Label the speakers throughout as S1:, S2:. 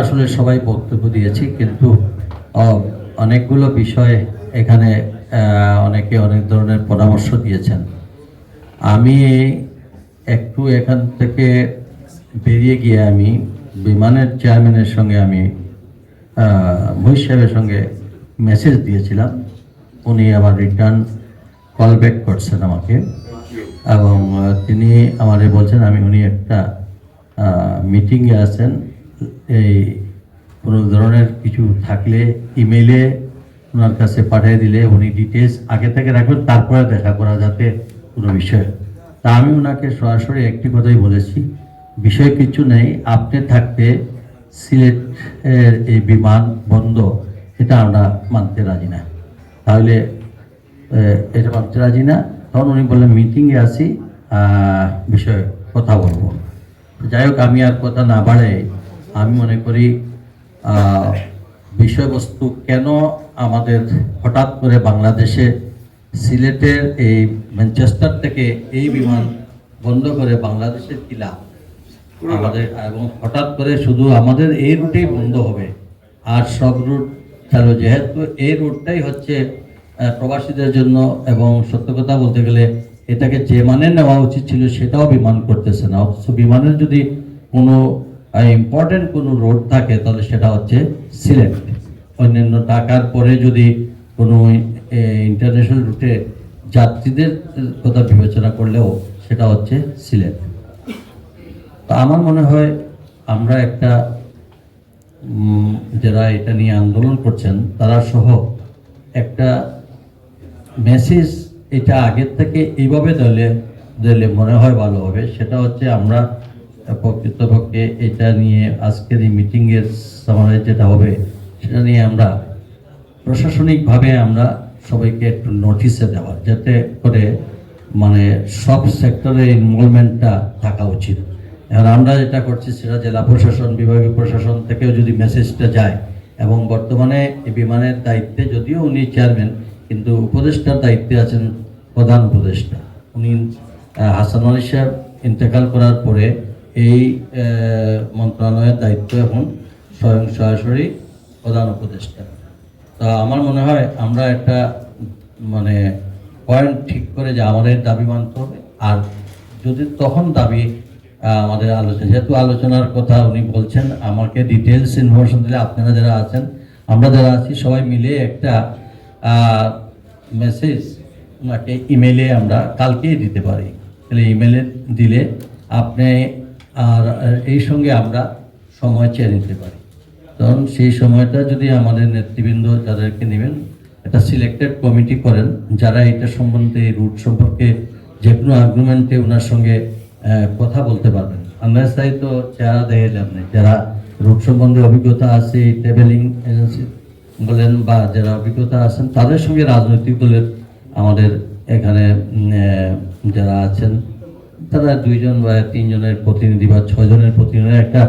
S1: আসলে সবাই বক্তব্য দিয়েছি, কিন্তু অনেকগুলো বিষয় এখানে অনেকে অনেক ধরনের পরামর্শ দিয়েছেন। আমি একটু এখান থেকে বেরিয়ে গিয়ে আমি বিমানের চেয়ারম্যানের সঙ্গে আমি মহিষ সাহেবের সঙ্গে মেসেজ দিয়েছিলাম। উনি আবার রিটার্ন কল ব্যাক করছেন আমাকে। এবং তিনি আমারে বলছেন, আমি, উনি একটা মিটিংয়ে আছেন। এই কোনো ধরনের কিছু থাকলে ইমেইলে ওনার কাছে পাঠিয়ে দিলে উনি ডিটেলস আগে থেকে রাখবেন, তারপরে দেখা করা যাতে কোনো বিষয়। তা আমি ওনাকে সরাসরি একটি কথাই বলেছি, বিষয় কিছু নেই, আপনি থাকতে সিলেটের এই বিমান বন্ধ, এটা আমরা মানতে রাজি না। তাহলে এটা মানতে রাজি না, তখন উনি বললেন মিটিংয়ে আসি বিষয়ে কথা বলব। যাই হোক, আমি আর কথা না বাড়ে আমি মনে করি বিষয়বস্তু কেন আমাদের হঠাৎ করে বাংলাদেশে সিলেটের এই ম্যানচেস্টার থেকে এই বিমান বন্ধ করে বাংলাদেশের কিলা আমাদের, এবং হঠাৎ করে শুধু আমাদের এই রুটেই বন্ধ হবে। আর সব রুট চালু, যেহেতু এই রুটটাই হচ্ছে প্রবাসীদের জন্য এবং সত্য কথা বলতে গেলে এটাকে যে মানে নেওয়া উচিত ছিল সেটাও বিমান করতেছে না। অথচ বিমানের যদি কোনো ইম্পর্টেন্ট কোনো রোড থাকে, তাহলে সেটা হচ্ছে সিলেট। অন্যান্য ঢাকার পরে যদি কোনো ইন্টারন্যাশনাল রুটে যাত্রীদের কথা বিবেচনা করলেও সেটা হচ্ছে সিলেট। তো আমার মনে হয় আমরা একটা যারা এটা নিয়ে আন্দোলন করছেন, তারা সহ একটা মেসেজ এটা আগের থেকে এইভাবে দিলে দিলে মনে হয় ভালো হবে। সেটা হচ্ছে আমরা প্রকৃতপক্ষে এটা নিয়ে আজকের এই মিটিংয়ের সামারে যেটা হবে, সেটা নিয়ে আমরা প্রশাসনিকভাবে আমরা সবাইকে একটু নোটিশে দেওয়া, যাতে করে মানে সব সেক্টরে ইনভলভমেন্টটা থাকা উচিত। এখন আমরা যেটা করছি, সেটা জেলা প্রশাসন, বিভাগীয় প্রশাসন থেকেও যদি মেসেজটা যায়, এবং বর্তমানে এই বিমানের দায়িত্বে যদিও উনি চেয়ারম্যান কিন্তু উপদেষ্টার দায়িত্বে আছেন প্রধান উপদেষ্টা। উনি হাসান আলী সাহেব ইন্তেকাল করার পরে এই মন্ত্রণালয়ের দায়িত্ব এখন স্বয়ং সরাসরি প্রধান উপদেষ্টা। তা আমার মনে হয় আমরা একটা মানে পয়েন্ট ঠিক করে যে আমাদের দাবি মানতে হবে। আর যদি তখন দাবি আমাদের আলোচনা, যেহেতু আলোচনার কথা উনি বলছেন, আমাকে ডিটেলস ইনফরমেশন দিলে আপনারা যারা আছেন, আমরা যারা আছি, সবাই মিলে একটা মেসেজ ওনাকে ইমেলে আমরা কালকেই দিতে পারি। তাহলে ইমেলে দিলে আপনি আর এই সঙ্গে আমরা সময় চেয়ে নিতে পারি। কারণ সেই সময়টা যদি আমাদের নেতৃবৃন্দ যাদেরকে নেবেন, একটা সিলেক্টেড কমিটি করেন, যারা এটা সম্বন্ধে রুট সম্পর্কে যে কোনো আর্গুমেন্টে ওনার সঙ্গে কথা বলতে পারবেন। আমরা চাই তো চেহারা দেখে লাভ নেই। যারা রুট সম্বন্ধে অভিজ্ঞতা আছে ট্রাভেলিং এজেন্সি বলেন বা যারা অভিজ্ঞতা আছেন, তাদের সঙ্গে রাজনৈতিক দলের আমাদের এখানে যারা আছেন তারা দুইজন বা তিনজনের প্রতিনিধি বা ছয়জনের প্রতিনিধি একটা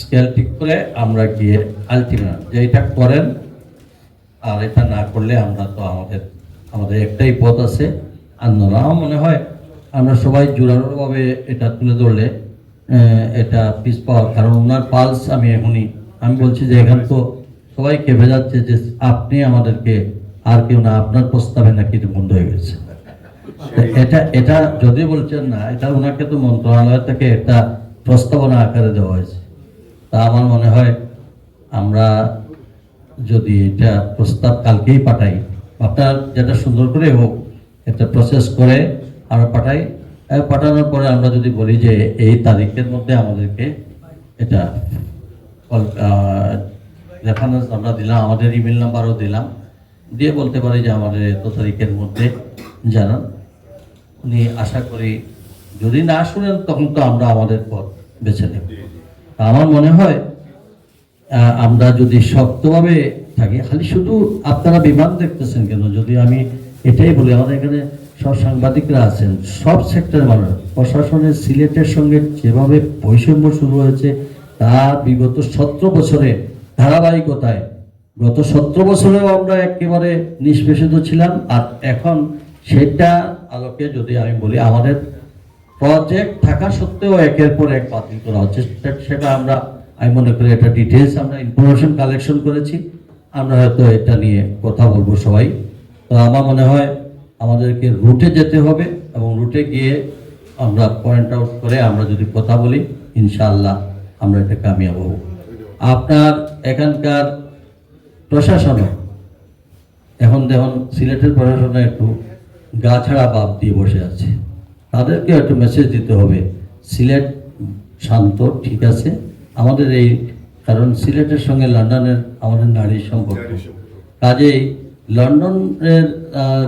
S1: স্কেল ঠিক করে আমরা গিয়ে আলটিমেট যে এটা করেন আর এটা না করলে আমরা তো আমাদের আমাদের একটাই পথ আছে। আন্দোলন আমার মনে হয় আমরা সবাই জোরালোভাবে এটা তুলে ধরলে এটা পিস পাওয়ার কারণ ওনার পালস আমি এখনই, আমি বলছি যে এখান তো সবাই কেঁপে যাচ্ছে যে আপনি আমাদেরকে আর কেউ না, আপনার প্রস্তাবে নাকি বন্ধ হয়ে গেছে। এটা এটা যদি বলছেন না, এটা ওনাকে তো মন্ত্রণালয় থেকে একটা প্রস্তাবনা আকারে দেওয়া হয়েছে। তা আমার মনে হয় আমরা যদি এটা প্রস্তাব কালকেই পাঠাই, আপনার যেটা সুন্দর করে হোক, একটা প্রসেস করে আমরা পাঠাই। পাঠানোর পরে আমরা যদি বলি যে এই তারিখের মধ্যে আমাদেরকে এটা রেফারেন্স আমরা দিলাম, আমাদের ইমেল নাম্বারও দিলাম। দিয়ে বলতে পারি যে আমাদের এত তারিখের মধ্যে জানান। উনি আশা করি যদি না শুনেন তখন তো আমরা আমাদের পথ বেছে নেব। আমার মনে হয় আমরা যদি শক্তভাবে থাকি খালি শুধু আপনারা বিমান দেখতেছেন কেন? যদি আমি এটাই বলি আমাদের এখানে সব সাংবাদিকরা আছেন সব সেক্টরের মানুষ। প্রশাসনের সিলেটের সঙ্গে যেভাবে বৈষম্য শুরু হয়েছে তা বিগত সতেরো বছরে ধারাবাহিকতায়। গত সতেরো বছরেও আমরা একেবারে নিষ্পেষিত ছিলাম আর এখন সেটা আলোকে যদি আমি বলি, আমাদের প্রজেক্ট থাকা সত্ত্বেও একের পর এক বাতিল করা হচ্ছে। সেটা- আমরা, আমি মনে করি এটা ডিটেলস আমরা ইনফরমেশন কালেকশন করেছি। আমরা হয়তো এটা নিয়ে কথা বলব সবাই। তো আমার মনে হয় আমাদেরকে রুটে যেতে হবে এবং রুটে গিয়ে আমরা পয়েন্ট আউট করে আমরা যদি কথা বলি, ইনশাআল্লাহ আমরা এটা কামিয়াব হব। আপনার এখানকার প্রশাসন এখন দেখুন সিলেটের প্রশাসনে একটু গা ছাড়া বাপ দিয়ে বসে আছে। তাদেরকে একটু মেসেজ দিতে হবে। সিলেট শান্ত ঠিক আছে? আমাদের এই কারণ সিলেটের সঙ্গে লন্ডনের আমাদের নারীর সম্পর্ক। কাজেই লন্ডনের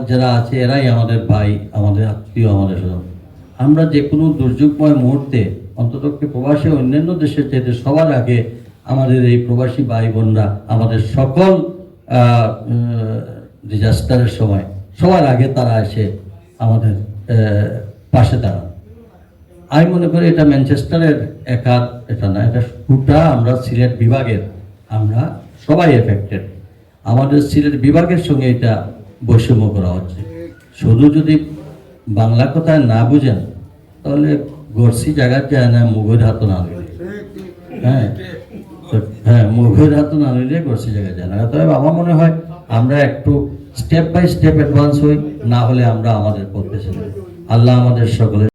S1: যারা আছে এরাই আমাদের ভাই আমাদের আত্মীয় আমাদের স্বজন। আমরা যে কোনো দুর্যোগময় মুহূর্তে অন্ততপক্ষে প্রবাসী অন্যান্য দেশের চাইতে সবার আগে আমাদের এই প্রবাসী ভাই বোনরা আমাদের সকল ডিজাস্টারের সময় সবার আগে তারা এসে আমাদের পাশে দাঁড়ান। আমি মনে করি এটা ম্যানচেস্টারের একার এটা না, এটা গোটা আমরা সিলেট বিভাগের, আমরা সবাই এফেক্টেড আমাদের সিলেট বিভাগের সঙ্গে এটা বৈষম্য করা হচ্ছে। শুধু যদি বাংলা কথায় না বুঝেন, তাহলে গড়সি জায়গার যায় না, মুগের হাতও না হ্যাঁ হ্যাঁ মুগের হাতও না নিলে গর্সি জায়গায় যায় না। তবে আমার মনে হয় আমরা একটু স্টেপ বাই স্টেপ অ্যাডভান্স হই, না হলে আমরা আমাদের পথ বেছে আল্লাহ আমাদের সকলের